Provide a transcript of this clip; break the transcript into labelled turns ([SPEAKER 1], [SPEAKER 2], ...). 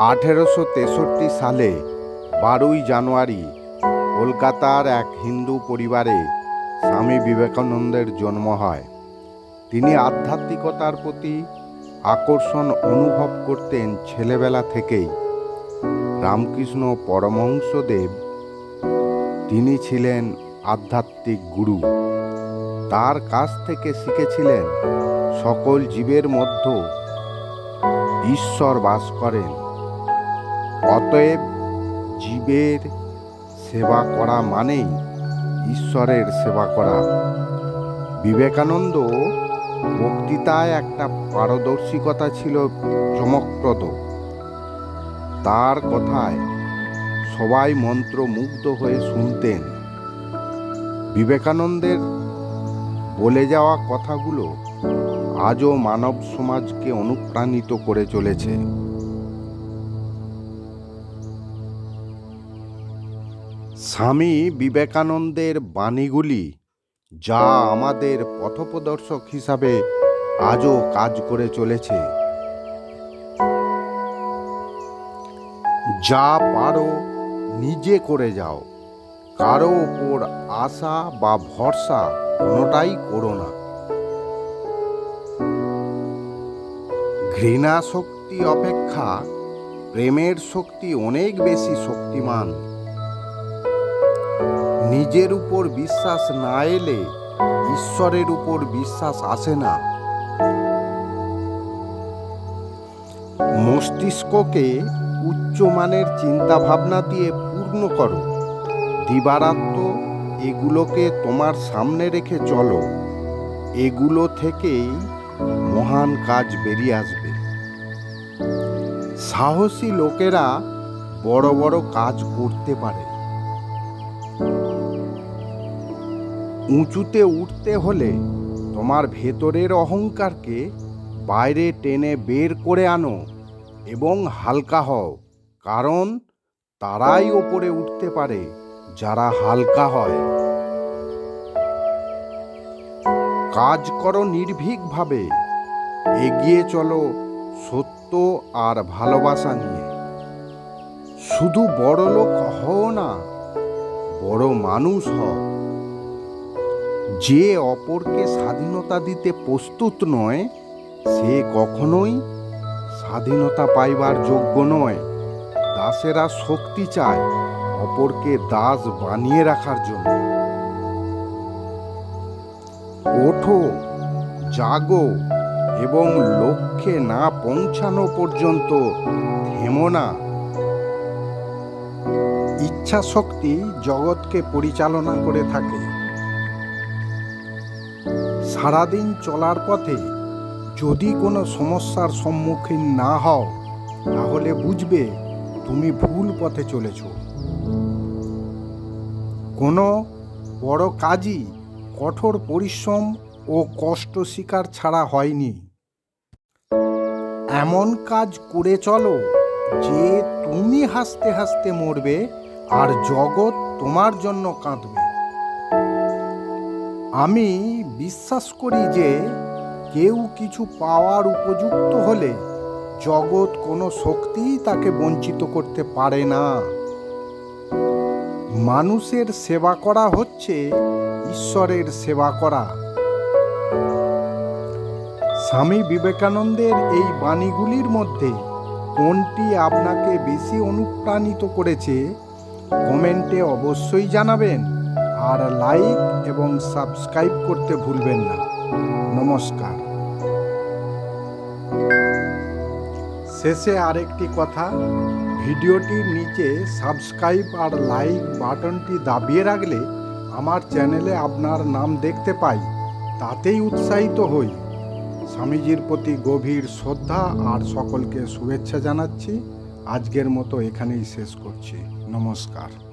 [SPEAKER 1] আঠেরোশো তেষট্টি সালে বারোই জানুয়ারি কলকাতার এক হিন্দু পরিবারে স্বামী বিবেকানন্দের জন্ম হয়। তিনি আধ্যাত্মিকতার প্রতি আকর্ষণ অনুভব করতেন ছেলেবেলা থেকেই। রামকৃষ্ণ পরমহংসদেব তিনি ছিলেন আধ্যাত্মিক গুরু। তার কাছ থেকে শিখেছিলেন সকল জীবের মধ্যে ঈশ্বর বাস করেন। অতএব জীবের সেবা করা মানেই ঈশ্বরের সেবা করা। বিবেকানন্দ বক্তৃতায় একটা পারদর্শিকতা ছিল চমকপ্রদ। তার কথায় সবাই মন্ত্রমুগ্ধ হয়ে শুনতেন। বিবেকানন্দের বলে যাওয়া কথাগুলো আজও মানব সমাজকে অনুপ্রাণিত করে চলেছে। স্বামী বিবেকানন্দের বাণীগুলি যা আমাদের পথপ্রদর্শক হিসাবে আজও কাজ করে চলেছে। যা পারো নিজে করে যাও, কারও ওপর আশা বা ভরসা কোনোটাই করো না। ঘৃণা শক্তি অপেক্ষা, প্রেমের শক্তি অনেক বেশি শক্তিমান। নিজের উপর বিশ্বাস না এলে ঈশ্বরের উপর বিশ্বাস আসে না। মস্তিষ্ককে উচ্চমানের চিন্তা ভাবনা দিয়ে পূর্ণ করো। দিবারাত্ম এগুলোকে তোমার সামনে রেখে চলো। এগুলো থেকেই মহান কাজ বেরিয়ে আসবে। সাহসী লোকেরা বড় বড় কাজ করতে পারে। উঁচুতে উঠতে হলে তোমার ভেতরের অহংকারকে বাইরে টেনে বের করে আনো এবং হালকা হও, কারণ তারাই ওপরে উঠতে পারে যারা হালকা হয়। কাজ করো নির্ভীকভাবে, এগিয়ে চলো সত্য আর ভালোবাসা নিয়ে। শুধু বড় লোক হও না, বড় মানুষ হও। যে অপরকে স্বাধীনতা দিতে প্রস্তুত নয়, সে কখনোই স্বাধীনতা পাইবার যোগ্য নয়। দাসেরা শক্তি চায় অপরকে দাস বানিয়ে রাখার জন্য। ওঠো, জাগো এবং লক্ষ্যে না পৌঁছানো পর্যন্ত থেমো না। ইচ্ছা শক্তি জগৎকে পরিচালনা করে থাকে। সারাদিন চলার পথে যদি কোনো সমস্যার সম্মুখীন না হও, তাহলে বুঝবে তুমি ভুল পথে চলেছ। কোনো বড় কাজই কঠোর পরিশ্রম ও কষ্ট স্বীকার ছাড়া হয়নি। এমন কাজ করে চলো যে তুমি হাসতে হাসতে মরবে আর জগৎ তোমার জন্য কাঁদবে। আমি বিশ্বাস করি যে কেউ কিছু পাওয়ার উপযুক্ত হলে জগৎ কোনো শক্তিই তাকে বঞ্চিত করতে পারে না। মানুষের সেবা করা হচ্ছে ঈশ্বরের সেবা করা। স্বামী বিবেকানন্দের এই বাণীগুলির মধ্যে কোনটি আপনাকে বেশি অনুপ্রাণিত করেছে, কমেন্টে অবশ্যই জানাবেন। আর লাইক এবং সাবস্ক্রাইব করতে ভুলবেন না। নমস্কার। শেষে আরেকটি কথা ভিডিওটির নিচে সাবস্ক্রাইব আর লাইক বাটনটি দাবিয়ে রাখলে আমার চ্যানেলে আপনার নাম দেখতে পাই, তাতেই উৎসাহিত হই। স্বামীজির প্রতি গভীর শ্রদ্ধা আর সকলকে শুভেচ্ছা জানাচ্ছি। আজকের মতো এখানেই শেষ করছি। নমস্কার।